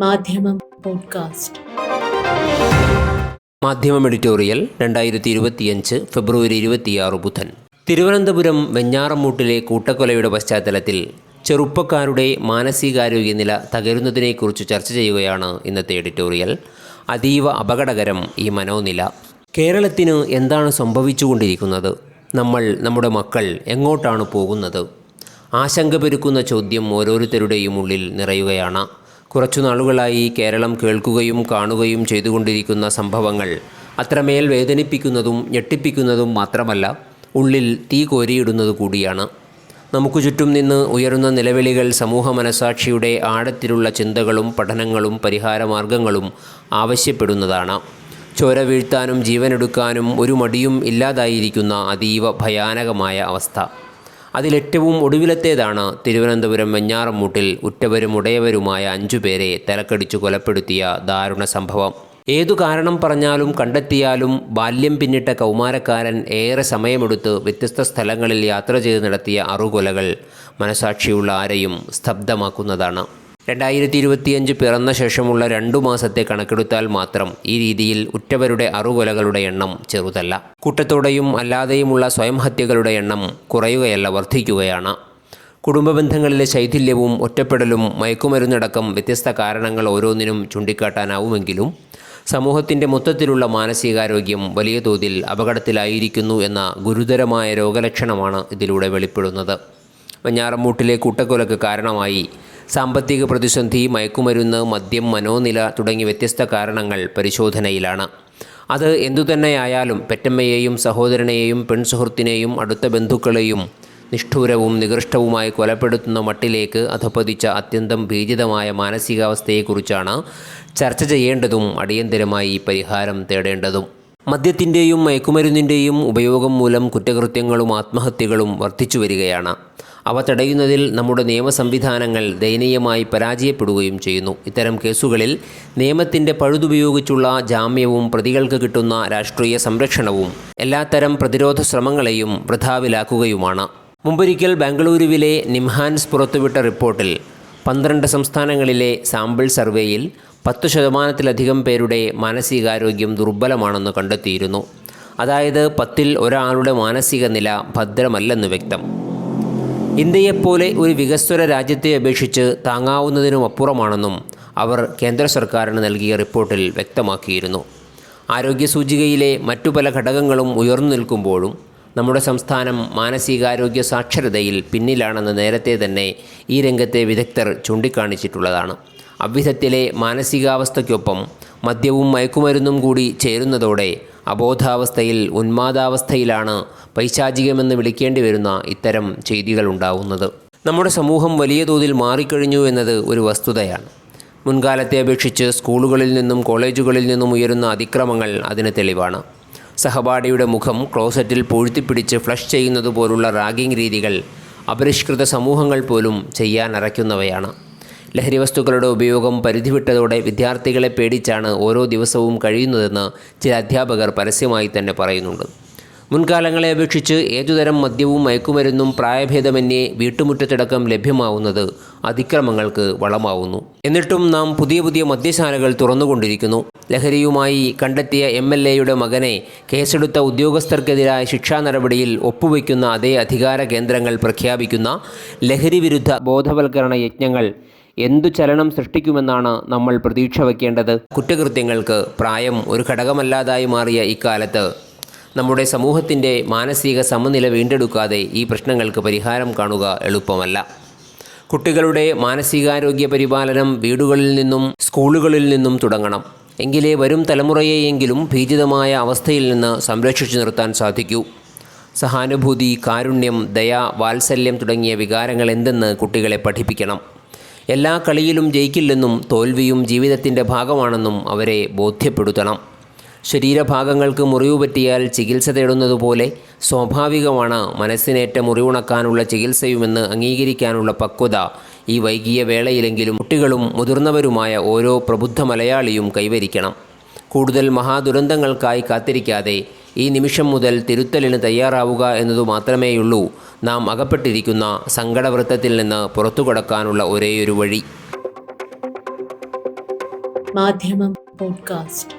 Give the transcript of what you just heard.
മാധ്യമം പോഡ്കാസ്റ്റ്. മാധ്യമം എഡിറ്റോറിയൽ രണ്ടായിരത്തി ഇരുപത്തിയഞ്ച് ഫെബ്രുവരി ഇരുപത്തിയാറ് ബുധൻ. തിരുവനന്തപുരം വെഞ്ഞാറമൂട്ടിലെ കൂട്ടക്കൊലയുടെ പശ്ചാത്തലത്തിൽ ചെറുപ്പക്കാരുടെ മാനസികാരോഗ്യനില തകരുന്നതിനെക്കുറിച്ച് ചർച്ച ചെയ്യുകയാണ് ഇന്നത്തെ എഡിറ്റോറിയൽ. അതീവ അപകടകരം ഈ മനോനില. കേരളത്തിന് എന്താണ് സംഭവിച്ചുകൊണ്ടിരിക്കുന്നത്? നമ്മൾ നമ്മുടെ മക്കൾ എങ്ങോട്ടാണ് പോകുന്നത്? ആശങ്ക പെരുക്കുന്ന ചോദ്യം ഓരോരുത്തരുടെയും ഉള്ളിൽ നിറയുകയാണ്. കുറച്ചു നാളുകളായി കേരളം കേൾക്കുകയും കാണുകയും ചെയ്തുകൊണ്ടിരിക്കുന്ന സംഭവങ്ങൾ. അത്രമേൽ വേദനിപ്പിക്കുന്നതും ഞെട്ടിപ്പിക്കുന്നതും മാത്രമല്ല ഉള്ളിൽ തീ കോരിയിടുന്നത് കൂടിയാണ്. നമുക്ക് ചുറ്റും നിന്ന് ഉയരുന്ന നിലവിളികൾ സമൂഹ മനസാക്ഷിയുടെ ആഴത്തിലുള്ള ചിന്തകളും പഠനങ്ങളും പരിഹാരമാർഗങ്ങളും ആവശ്യപ്പെടുന്നതാണ്. ചോര വീഴ്ത്താനും ജീവനെടുക്കാനും ഒരു മടിയും ഇല്ലാതായിരിക്കുന്ന അതീവ ഭയാനകമായ അവസ്ഥ. അതിലേറ്റവും ഒടുവിലത്തേതാണ് തിരുവനന്തപുരം വെഞ്ഞാറമൂട്ടിൽ ഉറ്റവരും ഉടയവരുമായ അഞ്ചുപേരെ തലക്കടിച്ചു കൊലപ്പെടുത്തിയ ദാരുണ സംഭവം. ഏതു കാരണം പറഞ്ഞാലും കണ്ടെത്തിയാലും ബാല്യം പിന്നിട്ട കൗമാരക്കാരൻ ഏറെ സമയമെടുത്ത് വ്യത്യസ്ത സ്ഥലങ്ങളിൽ യാത്ര ചെയ്ത് നടത്തിയ അറുകൊലകൾ മനസാക്ഷിയുള്ള ആരെയും സ്തബ്ധമാക്കുന്നതാണ്. രണ്ടായിരത്തി ഇരുപത്തിയഞ്ച് പിറന്ന ശേഷമുള്ള രണ്ടു മാസത്തെ കണക്കെടുത്താൽ മാത്രം ഈ രീതിയിൽ ഉറ്റവരുടെ അറുകൊലകളുടെ എണ്ണം ചെറുതല്ല. കൂട്ടത്തോടെയും അല്ലാതെയുമുള്ള സ്വയംഹത്യകളുടെ എണ്ണം കുറയുകയല്ല വർദ്ധിക്കുകയാണ്. കുടുംബ ബന്ധങ്ങളിലെ ശൈഥില്യവും ഒറ്റപ്പെടലും മയക്കുമരുന്നടക്കം വ്യത്യസ്ത കാരണങ്ങൾ ഓരോന്നിനും ചൂണ്ടിക്കാട്ടാനാവുമെങ്കിലും സമൂഹത്തിന്റെ മൊത്തത്തിലുള്ള മാനസികാരോഗ്യം വലിയ തോതിൽ അപകടത്തിലായിരിക്കുന്നു എന്ന ഗുരുതരമായ രോഗലക്ഷണമാണ് ഇതിലൂടെ വെളിപ്പെടുന്നത്. വഞ്ഞാറമ്പൂട്ടിലെ കൂട്ടക്കൊലക്ക് കാരണമായി സാമ്പത്തിക പ്രതിസന്ധി മയക്കുമരുന്ന് മദ്യം മനോനില തുടങ്ങി വ്യത്യസ്ത കാരണങ്ങൾ പരിശോധനയിലാണ്. അത് എന്തുതന്നെയായാലും പെറ്റമ്മയെയും സഹോദരനെയും പെൺസുഹൃത്തിനെയും അടുത്ത ബന്ധുക്കളെയും നിഷ്ഠൂരവും നികൃഷ്ടവുമായി കൊലപ്പെടുത്തുന്ന മട്ടിലേക്ക് അധപ്പതിച്ച അത്യന്തം ഭീജിതമായ മാനസികാവസ്ഥയെക്കുറിച്ചാണ് ചർച്ച ചെയ്യേണ്ടതും അടിയന്തരമായി പരിഹാരം തേടേണ്ടതും. മദ്യത്തിന്റെയും മയക്കുമരുന്നിന്റെയും ഉപയോഗം മൂലം കുറ്റകൃത്യങ്ങളും ആത്മഹത്യകളും വർദ്ധിച്ചു വരികയാണ് അവ തടയുന്നതിൽ നമ്മുടെ നിയമ സംവിധാനങ്ങൾ ദയനീയമായി പരാജയപ്പെടുകയും ചെയ്യുന്നു. ഇത്തരം കേസുകളിൽ നിയമത്തിന്റെ പഴുതുപയോഗിച്ചുള്ള ജാമ്യവും പ്രതികൾക്ക് കിട്ടുന്ന രാഷ്ട്രീയ സംരക്ഷണവും എല്ലാത്തരം പ്രതിരോധ ശ്രമങ്ങളെയും വൃഥാവിലാക്കുകയുമാണ്. മുമ്പൊരിക്കൽ ബാംഗ്ലൂരുവിലെ നിംഹാൻസ് പുറത്തുവിട്ട റിപ്പോർട്ടിൽ പന്ത്രണ്ട് സംസ്ഥാനങ്ങളിലെ സാമ്പിൾ സർവേയിൽ പത്ത് ശതമാനത്തിലധികം പേരുടെ മാനസികാരോഗ്യം ദുർബലമാണെന്ന് കണ്ടെത്തിയിരുന്നു. അതായത് പത്തിൽ ഒരാളുടെ മാനസിക നില ഭദ്രമല്ലെന്ന് വ്യക്തം. ഇന്ത്യയെപ്പോലെ ഒരു വികസ്വര രാജ്യത്തെ അപേക്ഷിച്ച് താങ്ങാവുന്നതിനും അപ്പുറമാണെന്നും അവർ കേന്ദ്ര സർക്കാരിന് നൽകിയ റിപ്പോർട്ടിൽ വ്യക്തമാക്കിയിരുന്നു. ആരോഗ്യ സൂചികയിലെ മറ്റു പല ഘടകങ്ങളും ഉയർന്നു നിൽക്കുമ്പോഴും നമ്മുടെ സംസ്ഥാനം മാനസികാരോഗ്യ സാക്ഷരതയിൽ പിന്നിലാണെന്ന് നേരത്തെ തന്നെ ഈ രംഗത്തെ വിദഗ്ധർ ചൂണ്ടിക്കാണിച്ചിട്ടുള്ളതാണ്. അവിധത്തിലെ മാനസികാവസ്ഥയ്ക്കൊപ്പം മദ്യവും മയക്കുമരുന്നും കൂടി ചേരുന്നതോടെ അബോധാവസ്ഥയിൽ ഉന്മാദാവസ്ഥയിലാണ് പൈശാചികമെന്ന് വിളിക്കേണ്ടി വരുന്ന ഇത്തരം ചെയ്തികൾ ഉണ്ടാവുന്നത്. നമ്മുടെ സമൂഹം വലിയ തോതിൽ മാറിക്കഴിഞ്ഞു എന്നത് ഒരു വസ്തുതയാണ്. മുൻകാലത്തെ അപേക്ഷിച്ച് സ്കൂളുകളിൽ നിന്നും കോളേജുകളിൽ നിന്നും ഉയരുന്ന അതിക്രമങ്ങൾ അതിന് തെളിവാണ്. സഹപാഠിയുടെ മുഖം ക്ലോസറ്റിൽ പൂഴ്ത്തിപ്പിടിച്ച് ഫ്ലഷ് ചെയ്യുന്നത് പോലുള്ള റാഗിംഗ് രീതികൾ അപരിഷ്കൃത സമൂഹങ്ങൾ പോലും ചെയ്യാനറയ്ക്കുന്നവയാണ് ലഹരി വസ്തുക്കളുടെ ഉപയോഗം പരിധിവിട്ടതോടെ വിദ്യാർത്ഥികളെ പേടിച്ചാണ് ഓരോ ദിവസവും കഴിയുന്നതെന്ന് ചില അധ്യാപകർ പരസ്യമായി തന്നെ പറയുന്നുണ്ട്. മുൻകാലങ്ങളെ അപേക്ഷിച്ച് ഏതുതരം മദ്യവും മയക്കുമരുന്നും പ്രായഭേദമന്യേ വീട്ടുമുറ്റത്തടക്കം ലഭ്യമാവുന്നത് അതിക്രമങ്ങൾക്ക് വളമാവുന്നു. എന്നിട്ടും നാം പുതിയ പുതിയ മദ്യശാലകൾ തുറന്നുകൊണ്ടിരിക്കുന്നു. ലഹരിയുമായി കണ്ടെത്തിയ എം എൽ എയുടെ മകനെ കേസെടുത്ത ഉദ്യോഗസ്ഥർക്കെതിരായ ശിക്ഷാ നടപടിയിൽ ഒപ്പുവയ്ക്കുന്ന അതേ അധികാര കേന്ദ്രങ്ങൾ പ്രഖ്യാപിക്കുന്ന ലഹരി വിരുദ്ധ ബോധവൽക്കരണ യജ്ഞങ്ങൾ എന്തു ചലനം സൃഷ്ടിക്കുമെന്നാണ് നമ്മൾ പ്രതീക്ഷ വയ്ക്കേണ്ടത് കുറ്റകൃത്യങ്ങൾക്ക് പ്രായം ഒരു ഘടകമല്ലാതായി മാറിയ ഇക്കാലത്ത് നമ്മുടെ സമൂഹത്തിന്റെ മാനസിക സമനില വീണ്ടെടുക്കാതെ ഈ പ്രശ്നങ്ങൾക്ക് പരിഹാരം കാണുക എളുപ്പമല്ല. കുട്ടികളുടെ മാനസികാരോഗ്യ പരിപാലനം വീടുകളിൽ നിന്നും സ്കൂളുകളിൽ നിന്നും തുടങ്ങണം. എങ്കിലേ വരും തലമുറയെയെങ്കിലും ഭീതിതമായ അവസ്ഥയിൽ നിന്ന് സംരക്ഷിച്ചു നിർത്താൻ സാധിക്കൂ. സഹാനുഭൂതി കാരുണ്യം ദയ വാത്സല്യം തുടങ്ങിയ വികാരങ്ങൾ എന്തെന്ന് കുട്ടികളെ പഠിപ്പിക്കണം. എല്ലാ കളിയിലും ജയിക്കില്ലെന്നും തോൽവിയും ജീവിതത്തിന്റെ ഭാഗമാണെന്നും അവരെ ബോധ്യപ്പെടുത്തണം. ശരീരഭാഗങ്ങൾക്ക് മുറിവ് പറ്റിയാൽ ചികിത്സ തേടുന്നതുപോലെ സ്വാഭാവികമാണ് മനസ്സിനേറ്റ മുറിവുണക്കാനുള്ള ചികിത്സയുമെന്ന് അംഗീകരിക്കാനുള്ള പക്വത ഈ വൈകിയ വേളയിലെങ്കിലും കുട്ടികളും മുതിർന്നവരുമായ ഓരോ പ്രബുദ്ധ മലയാളിയും കൈവരിക്കണം. കൂടുതൽ മഹാദുരന്തങ്ങൾക്കായി കാത്തിരിക്കാതെ ഈ നിമിഷം മുതൽ തിരുത്തലിന് തയ്യാറാവുക എന്നതു മാത്രമേയുള്ളൂ. നാം അകപ്പെട്ടിരിക്കുന്ന സങ്കടവൃത്തത്തിൽ നിന്ന് പുറത്തു കടക്കാനുള്ള ഒരേയൊരു വഴി. മാധ്യമം പോഡ്കാസ്റ്റ്.